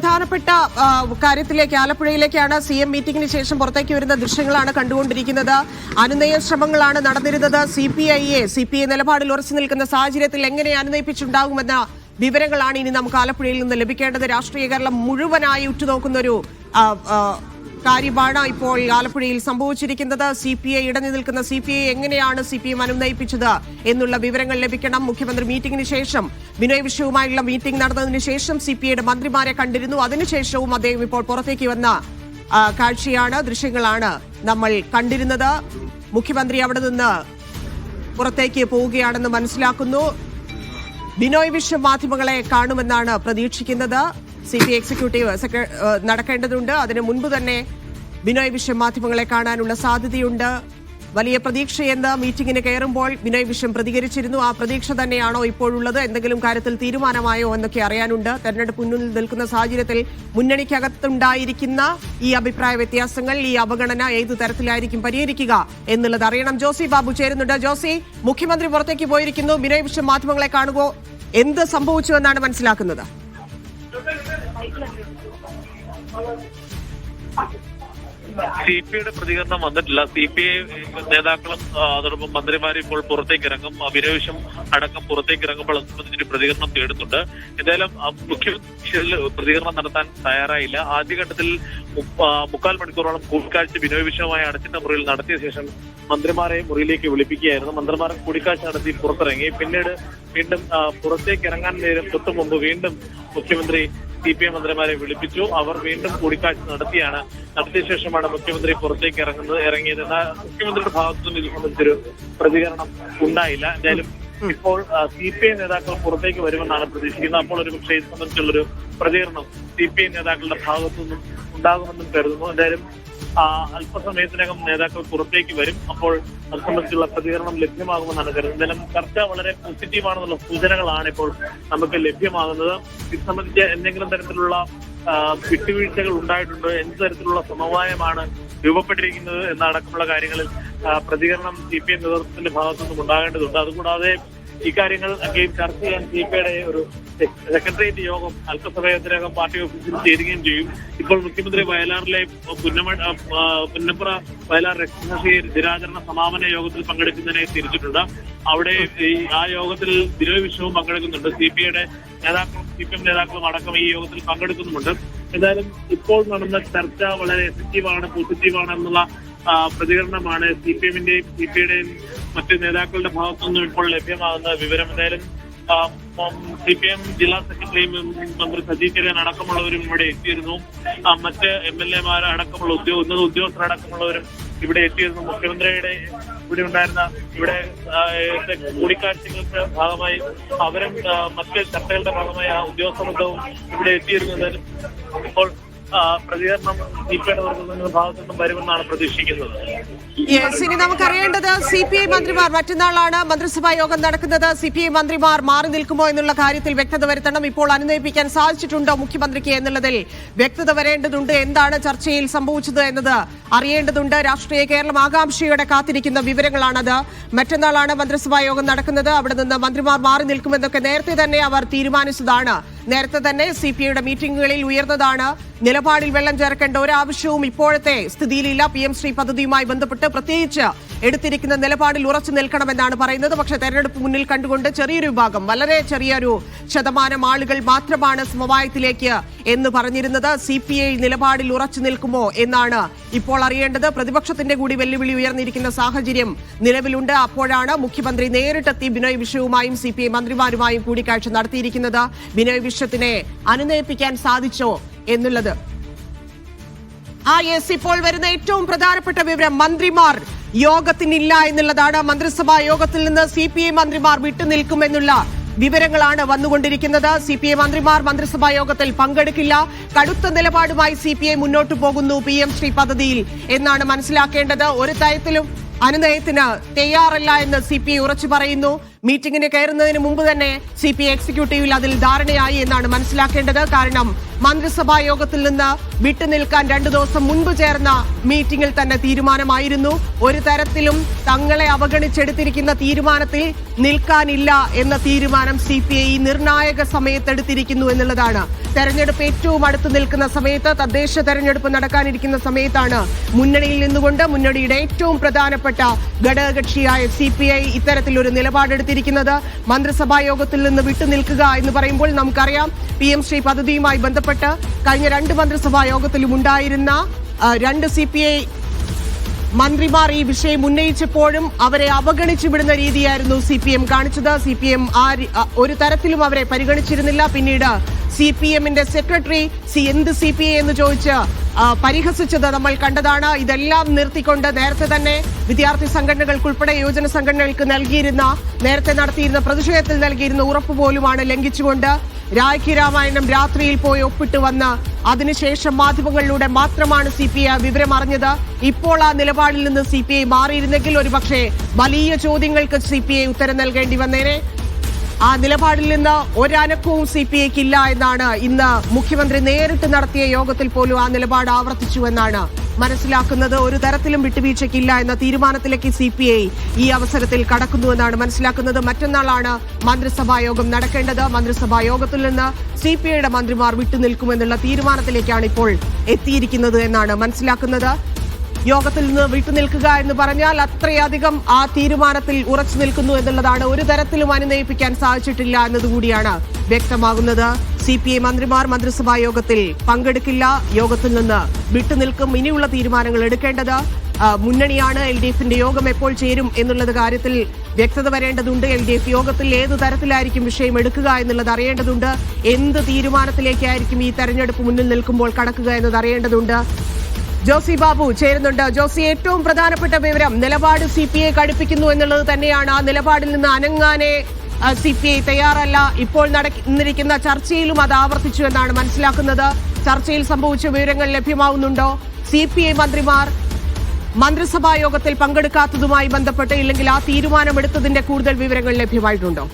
പ്രധാനപ്പെട്ട കാര്യത്തിലേക്ക് ആലപ്പുഴയിലേക്കാണ് C M മീറ്റിംഗിന് ശേഷം പുറത്തേക്ക് വരുന്ന ദൃശ്യങ്ങളാണ് കണ്ടുകൊണ്ടിരിക്കുന്നത്. അനുനയ ശ്രമങ്ങളാണ് നടന്നിരുന്നത്. സി പി ഐയെ സി പി ഐ നിലപാടിൽ ഉറച്ചു നിൽക്കുന്ന സാഹചര്യത്തിൽ എങ്ങനെ അനുനയിപ്പിച്ചുണ്ടാകുമെന്ന വിവരങ്ങളാണ് ഇനി നമുക്ക് ആലപ്പുഴയിൽ നിന്ന് ലഭിക്കേണ്ടത്. രാഷ്ട്രീയ കേരളം മുഴുവനായി ഉറ്റുനോക്കുന്ന ഒരു കാര്യമാണ് ഇപ്പോൾ ആലപ്പുഴയിൽ സംഭവിച്ചിരിക്കുന്നത്. സി പി ഐ ഇടഞ്ഞു നിൽക്കുന്ന സി പി ഐ എങ്ങനെയാണ് സി പി എം അനുനയിപ്പിച്ചത് എന്നുള്ള വിവരങ്ങൾ ലഭിക്കണം. മുഖ്യമന്ത്രി മീറ്റിംഗിന് ശേഷം ബിനോയ് വിഷയവുമായുള്ള മീറ്റിംഗ് നടന്നതിന് ശേഷം സി പി ഐയുടെ മന്ത്രിമാരെ കണ്ടിരുന്നു. അതിനുശേഷവും അദ്ദേഹം ഇപ്പോൾ പുറത്തേക്ക് വന്ന കാഴ്ചയാണ് ദൃശ്യങ്ങളാണ് നമ്മൾ കണ്ടിരുന്നത്. മുഖ്യമന്ത്രി അവിടെ നിന്ന് പുറത്തേക്ക് പോവുകയാണെന്ന് മനസ്സിലാക്കുന്നു. ബിനോയ് വിശ്വം മാധ്യമങ്ങളെ കാണുമെന്നാണ് പ്രതീക്ഷിക്കുന്നത്. സി പി എക്സിക്യൂട്ടീവ് നടക്കേണ്ടതുണ്ട്. അതിനു മുൻപ് തന്നെ ബിനോയ് വിശ്വം മാധ്യമങ്ങളെ കാണാനുള്ള സാധ്യതയുണ്ട്. വലിയ പ്രതീക്ഷയെന്ന് മീറ്റിംഗിന് കയറുമ്പോൾ ബിനോയ് വിശ്വം പ്രതികരിച്ചിരുന്നു. ആ പ്രതീക്ഷ തന്നെയാണോ ഇപ്പോഴുള്ളത്? എന്തെങ്കിലും കാര്യത്തിൽ തീരുമാനമായോ എന്നൊക്കെ അറിയാനുണ്ട്. തെരഞ്ഞെടുപ്പ് മുന്നിൽ നിൽക്കുന്ന സാഹചര്യത്തിൽ മുന്നണിക്കകത്തുണ്ടായിരിക്കുന്ന ഈ അഭിപ്രായ വ്യത്യാസങ്ങൾ ഈ അവഗണന ഏതു തരത്തിലായിരിക്കും പരിഹരിക്കുക എന്നുള്ളത് അറിയണം. ജോസി ബാബു ചേരുന്നുണ്ട്. ജോസി മുഖ്യമന്ത്രി പുറത്തേക്ക് പോയിരിക്കുന്നു. ബിനോയ് വിശ്വം മാധ്യമങ്ങളെ കാണുകയോ എന്ത് സംഭവിച്ചു എന്നാണ് മനസ്സിലാക്കുന്നത്? സി പി ഐയുടെ പ്രതികരണം വന്നിട്ടില്ല. സി പി ഐ നേതാക്കളും അതോടൊപ്പം മന്ത്രിമാരും ഇപ്പോൾ പുറത്തേക്ക് ഇറങ്ങും. അഭിനവേശം അടക്കം പുറത്തേക്ക് ഇറങ്ങുമ്പോൾ അത് പ്രതികരണം തേടുന്നുണ്ട്. എന്തായാലും മുഖ്യമന്ത്രി പ്രതികരണം നടത്താൻ തയ്യാറായില്ല. ആദ്യഘട്ടത്തിൽ മുക്കാൽ മണിക്കൂറോളം കൂടിക്കാഴ്ച ബിനോയ് വിഷയമായി അടച്ചിട്ട മുറിയിൽ നടത്തിയ ശേഷം മന്ത്രിമാരെ മുറിയിലേക്ക് വിളിപ്പിക്കുകയായിരുന്നു. മന്ത്രിമാർ കൂടിക്കാഴ്ച നടത്തി പുറത്തിറങ്ങി. പിന്നീട് വീണ്ടും പുറത്തേക്ക് ഇറങ്ങാൻ നേരം തൊട്ടുമുമ്പ് വീണ്ടും മുഖ്യമന്ത്രി സി പി എം മന്ത്രിമാരെ വിളിപ്പിച്ചു. അവർ വീണ്ടും കൂടിക്കാഴ്ച നടത്തിയാണ്. നടത്തിയ ശേഷമാണ് മുഖ്യമന്ത്രി പുറത്തേക്ക് ഇറങ്ങുന്നത് ഇറങ്ങിയത്. എന്നാൽ മുഖ്യമന്ത്രിയുടെ ഭാഗത്തുനിന്ന് ഇത് സംബന്ധിച്ചൊരു പ്രതികരണം ഉണ്ടായില്ല. എന്തായാലും ഇപ്പോൾ സി പി ഐ നേതാക്കൾ പുറത്തേക്ക് വരുമെന്നാണ് പ്രതീക്ഷിക്കുന്നത്. അപ്പോൾ ഒരു പക്ഷേ ഇത് സംബന്ധിച്ചുള്ളൊരു പ്രതികരണം സി പി ഐ നേതാക്കളുടെ ഭാഗത്തു നിന്നും ഉണ്ടാകുമെന്നും കരുതുന്നു. എന്തായാലും അല്പസമയത്തിനകം നേതാക്കൾ പുറത്തേക്ക് വരും. അപ്പോൾ അത് സംബന്ധിച്ചുള്ള പ്രതികരണം ലഭ്യമാകുമെന്നാണ് കരുതുന്നത്. എന്തായാലും ചർച്ച വളരെ പോസിറ്റീവാണെന്നുള്ള സൂചനകളാണ് ഇപ്പോൾ നമുക്ക് ലഭ്യമാകുന്നത്. ഇത് സംബന്ധിച്ച് എന്തെങ്കിലും തരത്തിലുള്ള വിട്ടുവീഴ്ചകൾ ഉണ്ടായിട്ടുണ്ടോ. എന്ത് തരത്തിലുള്ള സമവായമാണ് രൂപപ്പെട്ടിരിക്കുന്നത് എന്നടക്കമുള്ള കാര്യങ്ങളിൽ പ്രതികരണം സി പി എം നേതൃത്വത്തിന്റെ ഭാഗത്തു നിന്നും ഉണ്ടാകേണ്ടതുണ്ട്. അതുകൂടാതെ ഇക്കാര്യങ്ങൾ അഗെയിൻ ചർച്ച ചെയ്യാൻ സി പി ഐയുടെ ഒരു സെക്രട്ടേറിയറ്റ് യോഗം അല്പസമയത്തിനകം പാർട്ടി ഓഫീസിൽ ചേരുകയും ചെയ്യും. ഇപ്പോൾ മുഖ്യമന്ത്രി വയലാറിലെ പുന്നമ പുന്നപ്പുറ വയലാർ രക്തസാക്ഷി ദിനാചരണ സമാപന യോഗത്തിൽ പങ്കെടുക്കുന്നതിനെ തിരിച്ചിട്ടുണ്ട്. അവിടെ ആ യോഗത്തിൽ ദിനോയ് വിശ്വവും പങ്കെടുക്കുന്നുണ്ട്. സി പി ഐയുടെ നേതാക്കളും സി പി എം നേതാക്കളും അടക്കം ഈ യോഗത്തിൽ പങ്കെടുക്കുന്നുമുണ്ട്. എന്തായാലും ഇപ്പോൾ നടന്ന ചർച്ച വളരെ എഫക്റ്റീവാണ് പോസിറ്റീവാണ് എന്നുള്ള പ്രതികരണമാണ് സി പി എമ്മിന്റെയും സി പി ഐയുടെയും മറ്റ് നേതാക്കളുടെ ഭാഗത്തുനിന്നും ഇപ്പോൾ ലഭ്യമാകുന്ന വിവരം. എന്തായാലും സി പി എം ജില്ലാ സെക്രട്ടറിയും മന്ത്രി സജി ചെറിയാൻ അടക്കമുള്ളവരും ഇവിടെ എത്തിയിരുന്നു. മറ്റ് എം എൽ എമാർ അടക്കമുള്ള ഉദ്യോഗ ഉന്നത ഉദ്യോഗസ്ഥരടക്കമുള്ളവരും ഇവിടെ എത്തിയിരുന്നു. മുഖ്യമന്ത്രിയുടെ ഇവിടെ ഉണ്ടായിരുന്ന ഇവിടെ കൂടിക്കാഴ്ചകൾക്ക് ഭാഗമായി അവരും മറ്റ് ചർച്ചകളുടെ ഭാഗമായി ആ ഉദ്യോഗസ്ഥ ബന്ധവും ഇവിടെ എത്തിയിരുന്നു ഇപ്പോൾ പ്രതികരണം ഇനി നമുക്കറിയേണ്ടത് സി പി ഐ മന്ത്രിമാർ മറ്റന്നാളാണ് മന്ത്രിസഭാ യോഗം നടക്കുന്നത്. സി പി ഐ മന്ത്രിമാർ മാറി നിൽക്കുമോ എന്നുള്ള കാര്യത്തിൽ വ്യക്തത വരുത്തണം. ഇപ്പോൾ അനുനയിപ്പിക്കാൻ സാധിച്ചിട്ടുണ്ടോ മുഖ്യമന്ത്രിക്ക് എന്നുള്ളതിൽ വ്യക്തത വരേണ്ടതുണ്ട്. എന്താണ് ചർച്ചയിൽ സംഭവിച്ചത് എന്നത് അറിയേണ്ടതുണ്ട്. രാഷ്ട്രീയ കേരളം ആകാംക്ഷയോടെ കാത്തിരിക്കുന്ന വിവരങ്ങളാണത്. മറ്റന്നാളാണ് മന്ത്രിസഭാ യോഗം നടക്കുന്നത്. അവിടെ നിന്ന് മന്ത്രിമാർ മാറി നിൽക്കുമെന്നൊക്കെ നേരത്തെ തന്നെ അവർ തീരുമാനിച്ചതാണ്. നേരത്തെ തന്നെ സി പി ഐയുടെ മീറ്റിംഗുകളിൽ ഉയർന്നതാണ്. നിലപാടിൽ വെള്ളം ചേർക്കേണ്ട ഒരാവശ്യവും ഇപ്പോഴത്തെ സ്ഥിതിയിലില്ല. പി എം ശ്രീ പദ്ധതിയുമായി ബന്ധപ്പെട്ട് പ്രത്യേകിച്ച് എടുത്തിരിക്കുന്ന നിലപാടിൽ ഉറച്ചു നിൽക്കണമെന്നാണ് പറയുന്നത്. പക്ഷെ തെരഞ്ഞെടുപ്പ് മുന്നിൽ കണ്ടുകൊണ്ട് ചെറിയൊരു വിഭാഗം വളരെ ചെറിയൊരു ശതമാനം ആളുകൾ മാത്രമാണ് സമവായത്തിലേക്ക് എന്ന് പറഞ്ഞിരുന്നത്. സി പി ഐ നിലപാടിൽ ഉറച്ചു നിൽക്കുമോ എന്നാണ് ഇപ്പോൾ അറിയേണ്ടത്. പ്രതിപക്ഷത്തിന്റെ കൂടി വെല്ലുവിളി ഉയർന്നിരിക്കുന്ന സാഹചര്യം നിലവിലുണ്ട്. അപ്പോഴാണ് മുഖ്യമന്ത്രി നേരിട്ടെത്തി ബിനോയ് വിശ്വവുമായും സി പി ഐ മന്ത്രിമാരുമായും കൂടിക്കാഴ്ച നടത്തിയിരിക്കുന്നത്. ബിനോയ് വിശ്വത്തിനെ അനുനയിപ്പിക്കാൻ സാധിച്ചോ എന്നുള്ളത്. ആ യെസ് ഇപ്പോൾ വരുന്ന ഏറ്റവും പ്രധാനപ്പെട്ട വിവരം. മന്ത്രിമാർ യോഗത്തിനില്ല എന്നുള്ളതാണ് മന്ത്രിസഭാ യോഗത്തിൽ നിന്ന് സി പി ഐ മന്ത്രിമാർ വിട്ടുനിൽക്കുമെന്നുള്ള വിവരങ്ങളാണ് വന്നുകൊണ്ടിരിക്കുന്നത്. സി പി ഐ മന്ത്രിമാർ മന്ത്രിസഭാ യോഗത്തിൽ പങ്കെടുക്കില്ല. കടുത്ത നിലപാടുമായി സി പി ഐ മുന്നോട്ട് പോകുന്നു പി എം ശ്രീ പദ്ധതിയിൽ എന്നാണ് മനസ്സിലാക്കേണ്ടത്. ഒരു തരത്തിലും അനുനയത്തിന് തയ്യാറല്ല എന്ന് സി പി ഐ ഉറച്ചു പറയുന്നു. മീറ്റിംഗിന് കയറുന്നതിന് മുമ്പ് തന്നെ സി പി എക്സിക്യൂട്ടീവിൽ അതിൽ ധാരണയായി എന്നാണ് മനസ്സിലാക്കേണ്ടത്. കാരണം മന്ത്രിസഭാ യോഗത്തിൽ നിന്ന് വിട്ടുനിൽക്കാൻ രണ്ടു ദിവസം മുൻപ് ചേർന്ന മീറ്റിംഗിൽ തന്നെ തീരുമാനമായിരുന്നു. ഒരു തരത്തിലും തങ്ങളെ അവഗണിച്ചെടുത്തിരിക്കുന്ന തീരുമാനത്തിൽ നിൽക്കാനില്ല എന്ന തീരുമാനം സി പി ഐ നിർണായക സമയത്തെടുത്തിരിക്കുന്നു എന്നുള്ളതാണ്. തെരഞ്ഞെടുപ്പ് ഏറ്റവും അടുത്ത് നിൽക്കുന്ന സമയത്ത് തദ്ദേശ തെരഞ്ഞെടുപ്പ് നടക്കാനിരിക്കുന്ന സമയത്താണ് മുന്നണിയിൽ നിന്നുകൊണ്ട് മുന്നണിയുടെ ഏറ്റവും പ്രധാനപ്പെട്ട ഘടകകക്ഷിയായ സി പി ഐ ഇത്തരത്തിലൊരു നിലപാടെടുത്തിരിക്കുന്നത് മന്ത്രിസഭാ യോഗത്തിൽ നിന്ന് വിട്ടുനിൽക്കുക എന്ന് പറയുമ്പോൾ നമുക്കറിയാം പി എം ശ്രീ പദ്ധതിയുമായി ബന്ധപ്പെട്ട് കഴിഞ്ഞ രണ്ട് മന്ത്രിസഭാ യോഗത്തിലും ഉണ്ടായിരുന്ന രണ്ട് സി മന്ത്രിമാർ ഈ വിഷയം ഉന്നയിച്ചപ്പോഴും അവരെ അവഗണിച്ചു വിടുന്ന രീതിയായിരുന്നു സി പി എം കാണിച്ചത്. സി പി എം ആ ഒരു തരത്തിലും അവരെ പരിഗണിച്ചിരുന്നില്ല. പിന്നീട് സി പി എമ്മിന്റെ സെക്രട്ടറി സി എന്ത് സി പി ഐ എന്ന് ചോദിച്ച് പരിഹസിച്ചത് നമ്മൾ കണ്ടതാണ്. ഇതെല്ലാം നിർത്തിക്കൊണ്ട് നേരത്തെ തന്നെ വിദ്യാർത്ഥി സംഘടനകൾക്കുൾപ്പെടെ യുവജന സംഘടനകൾക്ക് നൽകിയിരുന്ന നേരത്തെ നടത്തിയിരുന്ന പ്രതിഷേധത്തിൽ നൽകിയിരുന്ന ഉറപ്പ് പോലുമാണ് ലംഘിച്ചുകൊണ്ട് രാഖി രാമായണം രാത്രിയിൽ പോയി ഒപ്പിട്ട് വന്ന് അതിനുശേഷം മാധ്യമങ്ങളിലൂടെ മാത്രമാണ് സി പി ഐ വിവരം അറിഞ്ഞത്. ഇപ്പോൾ ആ നിലപാടിൽ നിന്ന് സി പി ഐ മാറിയിരുന്നെങ്കിൽ ഒരുപക്ഷെ വലിയ ചോദ്യങ്ങൾക്ക് സി പി ഐ ഉത്തരം നൽകേണ്ടി വന്നേനെ. ആ നിലപാടിൽ നിന്ന് ഒരനക്കവും സി പി ഐക്ക് ഇല്ല എന്നാണ് ഇന്ന് മുഖ്യമന്ത്രി നേരിട്ട് നടത്തിയ യോഗത്തിൽ പോലും ആ നിലപാട് ആവർത്തിച്ചു എന്നാണ് മനസ്സിലാക്കുന്നത്. ഒരു തരത്തിലും വിട്ടുവീഴ്ചയ്ക്കില്ല എന്ന തീരുമാനത്തിലേക്ക് സി പി ഐ ഈ അവസരത്തിൽ കടക്കുന്നുവെന്നാണ് മനസ്സിലാക്കുന്നത്. മറ്റന്നാളാണ് മന്ത്രിസഭാ യോഗം നടക്കേണ്ടത്. മന്ത്രിസഭാ യോഗത്തിൽ നിന്ന് സി പി ഐയുടെ മന്ത്രിമാർ വിട്ടുനിൽക്കുമെന്നുള്ള തീരുമാനത്തിലേക്കാണ് ഇപ്പോൾ എത്തിയിരിക്കുന്നത് എന്നാണ് മനസ്സിലാക്കുന്നത്. യോഗത്തിൽ നിന്ന് വിട്ടുനിൽക്കുക എന്ന് പറഞ്ഞാൽ അത്രയധികം ആ തീരുമാനത്തിൽ ഉറച്ചു നിൽക്കുന്നു എന്നുള്ളതാണ്. ഒരു തരത്തിലും അനുനയിപ്പിക്കാൻ സാധിച്ചിട്ടില്ല എന്നതുകൂടിയാണ് വ്യക്തമാകുന്നത്. സി പി ഐ മന്ത്രിമാർ മന്ത്രിസഭാ യോഗത്തിൽ പങ്കെടുക്കില്ല. യോഗത്തിൽ നിന്ന് വിട്ടുനിൽക്കും. ഇനിയുള്ള തീരുമാനങ്ങൾ എടുക്കേണ്ടത് മുന്നണിയാണ്. എൽ ഡി എഫിന്റെ യോഗം എപ്പോൾ ചേരും എന്നുള്ളത് കാര്യത്തിൽ വ്യക്തത വരേണ്ടതുണ്ട്. എൽ ഡി എഫ് യോഗത്തിൽ ഏത് തരത്തിലായിരിക്കും വിഷയം എടുക്കുക എന്നുള്ളത് അറിയേണ്ടതുണ്ട്. എന്ത് തീരുമാനത്തിലേക്കായിരിക്കും ഈ തെരഞ്ഞെടുപ്പ് മുന്നിൽ നിൽക്കുമ്പോൾ കടക്കുക എന്നത് അറിയേണ്ടതുണ്ട്. ജോസി ബാബു ചേരുന്നുണ്ട്. ജോസി ഏറ്റവും പ്രധാനപ്പെട്ട വിവരം നിലപാട് സി പി ഐ കടുപ്പിക്കുന്നു എന്നുള്ളത് തന്നെയാണ്. ആ നിലപാടിൽ നിന്ന് അനങ്ങാനെ സി പി ഐ തയ്യാറല്ല. ഇപ്പോൾ നടന്നിരിക്കുന്ന ചർച്ചയിലും അത് ആവർത്തിച്ചു എന്നാണ് മനസ്സിലാക്കുന്നത്. ചർച്ചയിൽ സംഭവിച്ച വിവരങ്ങൾ ലഭ്യമാവുന്നുണ്ടോ? സി പി ഐ മന്ത്രിമാർ മന്ത്രിസഭാ യോഗത്തിൽ പങ്കെടുക്കാത്തതുമായി ബന്ധപ്പെട്ട് ഇല്ലെങ്കിൽ ആ തീരുമാനമെടുത്തതിന്റെ കൂടുതൽ വിവരങ്ങൾ ലഭ്യമായിട്ടുണ്ടോ?